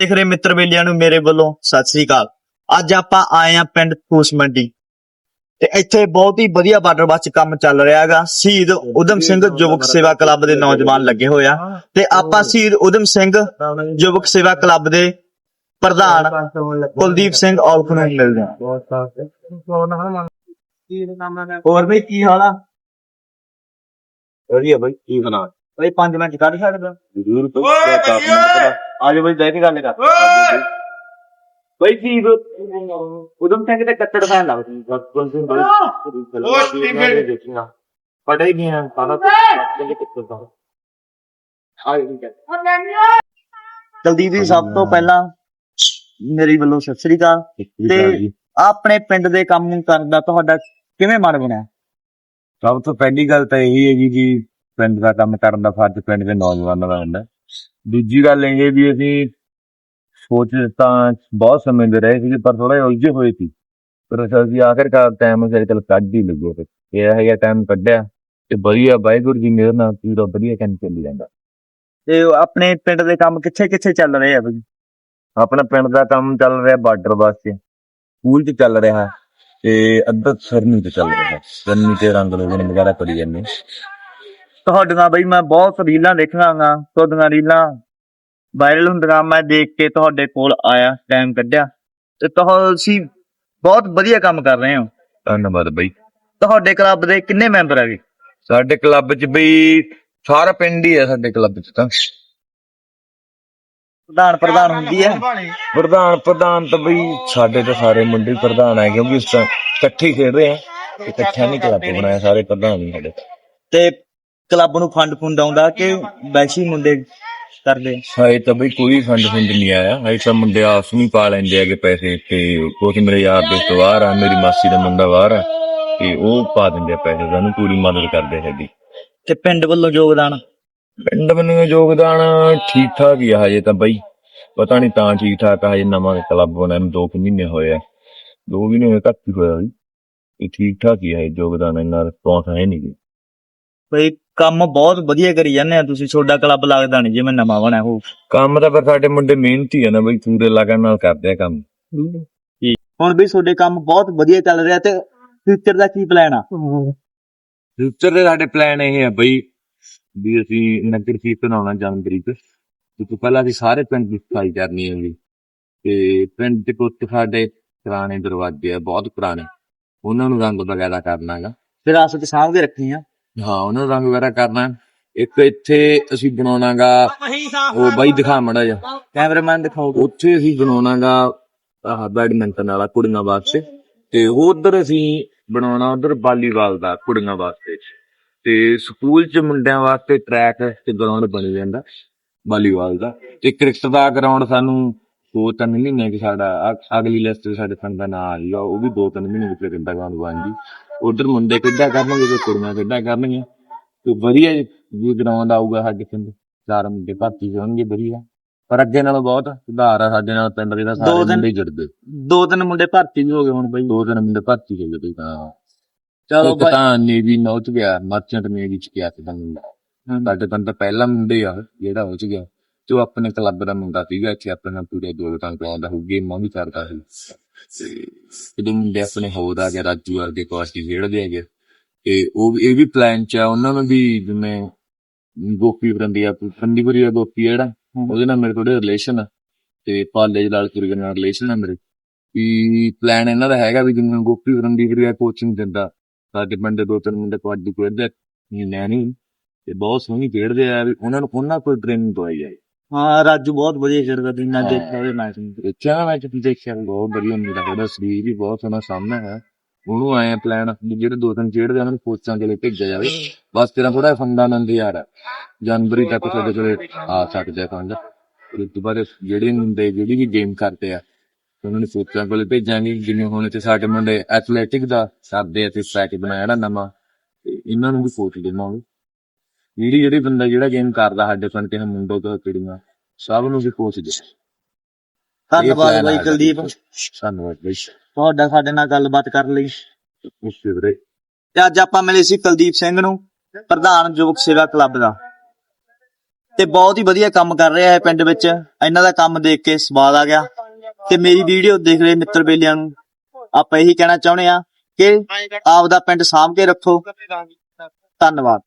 ਦੇਖ ਰਹੇ ਮਿੱਤਰ ਬੇਲੀਆਂ ਨੂੰ ਮੇਰੇ ਵੱਲੋਂ ਸਤਿ ਸ੍ਰੀ ਅਕਾਲ। ਅੱਜ ਆਪਾਂ ਆਏ ਆ ਪਿੰਡ ਫੂਸ ਮੰਡੀ। ਤੇ ਇੱਥੇ ਬਹੁਤ ਹੀ ਵਧੀਆ ਬਾਰਡਰ ਬੱਸ ਕੰਮ ਚੱਲ ਰਿਹਾ ਹੈਗਾ। ਸ਼ਹੀਦ ਉਦਮ ਸਿੰਘ ਯੁਵਕ ਸੇਵਾ ਕਲੱਬ ਦੇ ਨੌਜਵਾਨ ਲੱਗੇ ਹੋਏ ਆ। ਤੇ ਆਪਾਂ ਸ਼ਹੀਦ ਉਦਮ ਸਿੰਘ ਯੁਵਕ ਸੇਵਾ ਕਲੱਬ ਦੇ ਪ੍ਰਧਾਨ ਕੁਲਦੀਪ ਸਿੰਘ ਔਲਖ ਨੂੰ ਮਿਲਦੇ ਆ ਹੋਰ ਬਈ ਕੀ ਹਾਲ ਆ? ਵਧੀਆ ਬਈ ਕੀ ਬਣਾ? ਬਈ 5 ਮਿੰਟ ਕੱਢ ਸਕਦਾ ਜ਼ਰੂਰ ਆਜੋ ਬਈ ਬਹਿ ਕੇ ਗੱਲ ਕਰ। ਬਈ ਕੀ ਉਦਮ ਸਿੰਘ ਦੇ ਕੱਟੜ ਫੈਨ ਲੱਗਦਾ। ਪੜ੍ਹ ਹੀ ਨਹੀਂ ਆ। ਸਾਰਾ ਜਲਦੀ ਦੀ ਸਭ ਤੋਂ ਪਹਿਲਾਂ ਮੇਰੀ ਵੱਲੋਂ ਸਤਿ ਸ੍ਰੀ ਅਕਾਲ। ਤੇ ਆਪਣੇ ਪਿੰਡ ਦੇ ਕੰਮ ਕਰਨ ਦਾ ਤੁਹਾਡਾ ਕਿਵੇਂ ਮਨ ਬਣਿਆ? ਸਭ ਤੋਂ ਪਹਿਲੀ ਗੱਲ ਤਾਂ ਇਹੀ ਹੈ ਜੀ ਕਿ ਪਿੰਡ ਦਾ ਕੰਮ ਕਰਨ ਦਾ ਫਰਜ਼ ਪਿੰਡ ਦੇ ਨੌਜਵਾਨਾਂ ਦਾ ਹੁੰਦਾ। ਦੂਜੀ ਗੱਲ ਇਹ ਵੀ ਅਸੀਂ ਸੋਚ ਤਾਂ ਬਹੁਤ ਸਮੇਂ ਦੇ ਰਹੇ ਸੀ ਪਰ ਥੋੜਾ ਉਲਝੇ ਹੋਏ ਸੀ। ਪਰ ਅਸੀਂ ਆਖਿਰਕਾਰ ਟਾਈਮ ਸਾਡੇ ਕੋਲ ਕੱਢ ਹੀ ਲੱਗੋ ਤੇ ਇਹ ਹੈ ਟਾਈਮ ਕੱਢਿਆ ਤੇ ਵਧੀਆ ਵਾਹਿਗੁਰੂ ਜੀ ਮੇਰੇ ਨਾਲ ਪੂਰਾ ਵਧੀਆ ਕੰਮ ਚੱਲੀ ਜਾਂਦਾ। ਤੇ ਆਪਣੇ ਪਿੰਡ ਦੇ ਕੰਮ ਕਿੱਥੇ ਕਿੱਥੇ ਚੱਲ ਰਹੇ ਆ ਬਈ? ਆਪਣਾ ਪਿੰਡ ਦਾ ਕੰਮ ਚੱਲ ਰਿਹਾ ਬਾਰਡਰ ਵਾਸਤੇ ਸਕੂਲ 'ਚ ਚੱਲ ਰਿਹਾ ਤੇ ਅੱਧਾ ਸਰਨੀ ਤੇ ਚੱਲ ਰਿਹਾ। ਸਰਨੀ ਤੇ ਰੰਗ ਲੋਗਨ ਵਗੈਰਾ ਕਰੀ ਜਾਂਦੇ। ਤੁਹਾਡੀਆਂ ਬਈ ਮੈਂ ਬਹੁਤ ਰੀਲਾਂ ਦੇਖਾਂਗਾ ਤੁਹਾਡੀਆਂ ਰੀਲਾਂ ਵਾਇਰਲ ਹੁੰਦੀਆਂ ਮੈਂ ਦੇਖ ਕੇ ਤੁਹਾਡੇ ਕੋਲ ਆਇਆ ਟਾਈਮ ਕੱਢਿਆ। ਤੇ ਤੁਸੀਂ ਬਹੁਤ ਵਧੀਆ ਕੰਮ ਕਰ ਰਹੇ ਹੋ। ਧੰਨਵਾਦ ਬਈ। ਤੁਹਾਡੇ ਕਲੱਬ ਦੇ ਕਿੰਨੇ ਮੈਂਬਰ ਹੈਗੇ? ਸਾਡੇ ਕਲੱਬ 'ਚ ਬਈ ਸਾਰਾ ਪਿੰਡ ਹੀ ਹੈ ਸਾਡੇ ਕਲੱਬ 'ਚ ਤਾਂ। ਪ੍ਰਧਾਨ ਪ੍ਰਧਾਨ ਹੁੰਦੀ ਹੈ। ਪ੍ਰਧਾਨ ਪ੍ਰਧਾਨ ਤਾਂ ਬਈ ਸਾਡੇ ਤਾਂ ਸਾਰੇ ਮੁੰਡੇ ਹੀ ਪ੍ਰਧਾਨ ਹੈ ਕਿਉਂਕਿ ਇਸ ਤਾਂ ਇਕੱਠੇ ਹੀ ਖੇਡ ਰਹੇ ਆ ਇਕੱਠਿਆਂ ਨਹੀਂ ਕਲੱਬ ਬਣਾਇਆ ਸਾਰੇ ਪ੍ਰਧਾਨ ਹੀ ਸਾਡੇ। ਤੇ ਕਲੱਬ ਨੂੰ ਫੰਡ ਫੁੰਡ ਆਉਂਦਾ ਕਿ ਵੈਸੀ ਮੁੰਡੇ ਕਰਦੇ? ਹਾਏ ਤਾਂ ਬਈ ਕੋਈ ਫੰਡ ਫੁੰਡ ਨਹੀਂ ਆਇਆ। ਹਾਏ ਤਾਂ ਮੁੰਡੇ ਆਪਸ ਵਿੱਚ ਪਾ ਲੈਂਦੇ ਹੈਗੇ ਪੈਸੇ ਤੇ ਕੁਝ ਮੇਰੇ ਯਾਰ ਦੋਸਤ ਬਾਹਰ ਆ ਮੇਰੀ ਮਾਸੀ ਦਾ ਮੁੰਡਾ ਬਾਹਰ ਆ ਤੇ ਉਹ ਪਾ ਦਿੰਦੇ ਆ ਪੈਸੇ ਸਾਨੂੰ ਪੂਰੀ ਮਦਦ ਕਰਦੇ ਹੈਗੇ ਤੇ ਪਿੰਡ ਵੱਲੋਂ ਯੋਗਦਾਨ? ਪਿੰਡ ਬੰਨੇ ਯੋਗਦਾਨ ਠੀਕ ਠਾਕ ਹੀ ਆ ਹਜੇ ਤਾਂ ਬਈ। ਪਤਾ ਨਹੀਂ ਤਾਂ ਠੀਕ ਠਾਕ ਆ ਹਜੇ ਨਵਾਂ ਕਲੱਬ ਬਣਿਆ ਨੂੰ 2 ਮਹੀਨੇ ਹੋਏ ਆ। ਦੋ ਮਹੀਨੇ ਹੋਏ ਘੱਟ ਹੀ ਹੋਇਆ ਬਈ। ਇਹ ਠੀਕ ਠਾਕ ਹੀ ਹੈ ਯੋਗਦਾਨ ਇੰਨਾ ਰਿਸਪੌਂਸ ਹੈ ਨਹੀਂ ਗੀ। ਬਈ ਕੰਮ ਬਹੁਤ ਵਧੀਆ ਕਰੀ ਜਾਂਦੇ ਆ ਤੁਸੀਂ ਤੁਹਾਡਾ ਕਲੱਬ ਲੱਗਦਾ ਨਹੀਂ ਜਿਵੇਂ ਨਵਾਂ ਬਣਿਆ ਹੋ ਕੰਮ ਤਾਂ ਪਰ ਸਾਡੇ ਮੁੰਡੇ ਮਿਹਨਤੀ ਆ ਨਾ ਬਈ ਪੂਰੇ ਲਗਨ ਨਾਲ ਕਰਦੇ ਆ ਕੰਮ। ਹੁਣ ਵੀ ਤੁਹਾਡੇ ਕੰਮ ਬਹੁਤ ਵਧੀਆ ਚੱਲ ਰਿਹਾ ਤੇ ਫਿਊਚਰ ਦਾ ਕੀ ਪਲਾਨ ਆ? ਫਿਊਚਰ ਦੇ ਸਾਡੇ ਪਲਾਨ ਇਹ ਆ ਬਈ ਵੀ ਅਸੀਂ ਨਗਰ ਕੀਰਤਨ ਆਉਣਾ ਜਨਵਰੀ ਤੇ ਤੋਂ ਪਹਿਲਾਂ ਅਸੀਂ ਸਾਰੇ ਪਿੰਡ ਦੀ ਸਫ਼ਾਈ ਕਰਨੀ ਹੈ ਜੀ। ਤੇ ਪਿੰਡ ਦੇ ਕੁਝ ਸਾਡੇ ਪੁਰਾਣੇ ਦਰਵਾਜ਼ੇ ਆ ਬਹੁਤ ਪੁਰਾਣੇ। ਉਹਨਾਂ ਨੂੰ ਰੰਗ ਵਗੈਰਾ ਕਰਨਾ ਹੈਗਾ। ਵਿਰਾਸਤ ਸਾਂਭ ਕੇ ਰੱਖਣੀ ਆ। ਹਾਂ ਉਹਨਾਂ ਨੂੰ ਰੰਗ ਵਗੈਰਾ ਕਰਨਾ। ਇੱਕ ਇੱਥੇ ਅਸੀਂ ਬਣਾਉਣਾਗਾ ਉਹ ਬਾਈ ਦਿਖਾ ਮੜਾ ਜਾ ਕੈਮਰਾਮੈਨ ਦਿਖਾਓਗੇ ਉੱਥੇ ਅਸੀਂ ਬਣਾਉਣਾਗਾ ਆਹ ਬੈਡਮਿੰਟਨ ਵਾਲਾ ਕੁੜੀਆਂ ਵਾਸਤੇ। ਤੇ ਉਧਰ ਅਸੀਂ ਬਣਾਉਣਾ ਉਧਰ ਵਾਲੀਬਾਲ ਦਾ ਕੁੜੀਆਂ ਵਾਸਤੇ। ਤੇ ਸਕੂਲ ਚ ਮੁੰਡਿਆਂ ਵਾਸਤੇ ਟਰੈਕ ਤੇ ਗਰਾਊਂਡ ਬਣ ਜਾਂਦਾ ਵਾਲੀਬਾਲ ਦਾ। ਤੇ ਕ੍ਰਿਕਟ ਦਾ ਗਰਾਊਂਡ ਸਾਨੂੰ ਦੋ ਤਿੰਨ ਮਹੀਨੇ ਕਿ ਸਾਡਾ ਅਗ- ਅਗਲੀ ਲਿਸਟ ਸਾਡੇ ਪਿੰਡ ਦਾ ਨਾਂ ਆ ਜਾਊਗਾ ਉਹ ਵੀ ਦੋ ਤਿੰਨ ਮਹੀਨੇ ਵਿੱਚ ਕ੍ਰਿਕਟ ਦਾ ਗਰਾਊਂਡ ਬਣ ਜੀ ਉਧਰ ਮੁੰਡੇ ਖੇਡਿਆ ਕਰਨਗੇ ਤੇ ਕੁੜੀਆਂ ਖੇਡਿਆ ਕਰਨਗੀਆਂ? ਤੇ ਵਧੀਆ ਜੀ ਗਰਾਊਂਡ ਆਊਗਾ ਸਾਡੇ ਪਿੰਡ। ਚਾਰ ਮੁੰਡੇ ਭਰਤੀ ਹੋਣਗੇ ਵਧੀਆ। ਪਰ ਅੱਗੇ ਨਾਲੋਂ ਬਹੁਤ ਸੁਧਾਰ ਆ ਸਾਡੇ ਨਾਲ ਪਿੰਡ ਦੇ ਤਾਂ ਸਾਰੇ ਮੁੰਡੇ ਹੀ ਜੁੜਦੇ। ਦੋ ਤਿੰਨ ਮੁੰਡੇ ਭਰਤੀ ਵੀ ਹੋ ਗਏ ਹੁਣ ਬਈ। ਦੋ ਤਿੰਨ ਮੁੰਡੇ ਭਰਤੀ ਹੋ ਗਏ ਤਾਂ ਚਲੋ ਇੱਕ ਤਾਂ ਨੇਵੀ ਨੌਚ ਗਿਆ ਮਰਚੈਂਟ ਨੇਵੀ ਚ ਗਿਆ ਤੇ ਤਾਂ ਮੁੰਡਾ ਸਾਡੇ ਦਾ ਪਹਿਲਾ ਮੁੰਡੇ ਆ ਜਿਹੜਾ ਹੋ ਚ ਗਿਆ। ਤੇ ਉਹ ਆਪਣੇ ਕਲੱਬ ਦਾ ਮੁੰਡਾ ਸੀਗਾ ਇੱਥੇ ਆਪਣੇ ਨਾਲ ਪੂਰੇ ਦੋ ਤਾਂ ਕਰਾਉਂਦਾ ਹੋ ਗੇਮਾਂ ਵੀ ਕਰਦਾ ਸੀ। ਤੇ ਜਿਹੜੇ ਮੁੰਡੇ ਆਪਣੇ ਆ ਗਿਆ ਰਾਜੂ ਵਰਗੇ ਕੋਸ਼ੀ ਖੇਡਦੇ ਹੈਗੇ। ਤੇ ਉਹ ਇਹ ਵੀ ਪਲਾਨ ਚ ਆ। ਉਹਨਾਂ ਨੂੰ ਵੀ ਜਿਵੇਂ ਗੋਪੀ ਫਰੰਦੀ ਆ ਫਰੰਦੀਪੁਰੀ ਦਾ ਗੋਪੀ ਜਿਹੜਾ ਉਹਦੇ ਨਾਲ ਮੇਰੇ ਥੋੜੇ ਰਿਲੇਸ਼ਨ ਆ। ਤੇ ਪਾਲੇ ਲਾਲ ਕੁੜੀ ਨਾਲ ਰਿਲੇਸ਼ਨ ਆ ਮੇਰੇ। ਵੀ ਪਲਾਨ ਇਹਨਾਂ ਦਾ ਹੈਗਾ ਵੀ ਜਿਵੇਂ ਗੋਪੀ ਫਰੰਦੀਪੁਰੀ ਦਾ ਕੋਚਿੰਗ ਦਿੰਦਾ। ਸਾਡੇ ਪਿੰਡ ਦੇ ਦੋ ਤਿੰਨ ਮੁੰਡੇ ਕਬੱਡੀ ਖੇਡਦੇ ਇਹ ਨਹੀਂ ਤੇ ਬਹੁਤ ਸੋਹਣੀ ਖੇਡਦੇ ਆ। ਵੀ ਉਹਨਾਂ ਨੂੰ ਉਹਨਾਂ ਕੋਈ ਟ੍ਰੇਨਿੰਗ ਦਵਾਈ ਜਾਏ। ਹਾਂ ਰਾਜੂ ਬਹੁਤ ਵਧੀਆ ਖੇਡਦਾ ਤੁਸੀਂ ਨਾ ਦੇਖਿਆ ਉਹਦੇ ਮੈਚ ਨੂੰ। ਦੇਖਿਆ ਮੈਂ ਜਦ ਦੇਖਿਆ ਬਹੁਤ ਵਧੀਆ ਮੁੰਡਾ ਉਹਦਾ ਸਰੀਰ ਵੀ ਬਹੁਤ ਸੋਹਣਾ ਸਾਹਮਣੇ ਹੈ। ਉਹਨੂੰ ਆਏ ਪਲਾਨ ਜਿਹੜੇ ਦੋ ਤਿੰਨ ਖੇਡਦੇ ਉਹਨਾਂ ਨੂੰ ਕੋਚਾਂ ਦੇ ਲਈ ਭੇਜਿਆ ਜਾਵੇ। ਬਸ ਤੇਰਾ ਥੋੜਾ ਫੰਡਾ ਨੰਦ ਯਾਰ। ਜਨਵਰੀ ਤੱਕ ਸਾਡੇ ਕੋਲੇ ਆ ਸਕਦੇ ਆ ਫੰਡ ਉਸ ਤੋਂ ਬਾਅਦ ਜਿਹੜੇ ਮੁੰਡੇ ਜਿਹੜੀ ਵੀ ਗੇਮ ਕਰਦੇ ਆ ਉਹਨਾਂ ਨੂੰ ਕੋਚਾਂ ਕੋਲੇ ਭੇਜਾਂਗੇ। ਜਿਵੇਂ ਹੁਣ ਤੇ ਸਾਡੇ ਮੁੰਡੇ ਐਥਲੈਟਿਕ ਦਾ ਆ ਤੇ ਸੈਟ ਬਣਾਇਆ ਨਾ ਨਵਾਂ ਤੇ ਇਹਨਾਂ ਨੂੰ ਵੀ ਕੋਚ ਦੇਵਾਂਗੇ। ਜਿਹੜੀ ਜਿਹੜੀ ਬੰਦਾ ਜਿਹੜਾ ਗੇਮ ਕਰਦਾ ਸਾਡੇ ਪਿੰਡ ਤੇ ਮੁੰਡੋ ਤੋਂ ਕੁੜੀਆਂ ਸਭ ਨੂੰ ਵੀ ਕੋਚ ਦੇ ਧੰਨਵਾਦ ਬਾਈ ਕੁਲਦੀਪ। ਧੰਨਵਾਦ ਬਈ। ਤੁਹਾਡਾ ਸਾਡੇ ਨਾਲ ਗੱਲਬਾਤ ਕਰਨ ਲਈ। ਉਸੇ ਵੀਰੇ। ਤੇ ਅੱਜ ਆਪਾਂ ਮਿਲੇ ਸੀ ਕੁਲਦੀਪ ਸਿੰਘ ਨੂੰ ਪ੍ਰਧਾਨ ਯੁਵਕ ਸੇਵਾ ਕਲੱਬ ਦਾ। ਤੇ ਬਹੁਤ ਹੀ ਵਧੀਆ ਕੰਮ ਕਰ ਰਿਹਾ ਹੈ ਪਿੰਡ ਵਿੱਚ। ਇਹਨਾਂ ਦਾ ਕੰਮ ਦੇਖ ਕੇ ਸਵਾਦ ਆ ਗਿਆ। ਤੇ ਮੇਰੀ ਵੀਡੀਓ ਦੇਖ ਰਹੇ ਮਿੱਤਰ ਬੇਲੀਆਂ ਨੂੰ। ਆਪਾਂ ਇਹੀ ਕਹਿਣਾ ਚਾਹੁੰਦੇ ਆ ਕਿ ਆਪਦਾ ਪਿੰਡ ਸਾਂਭ ਕੇ ਰੱਖੋ। ਧੰਨਵਾਦ।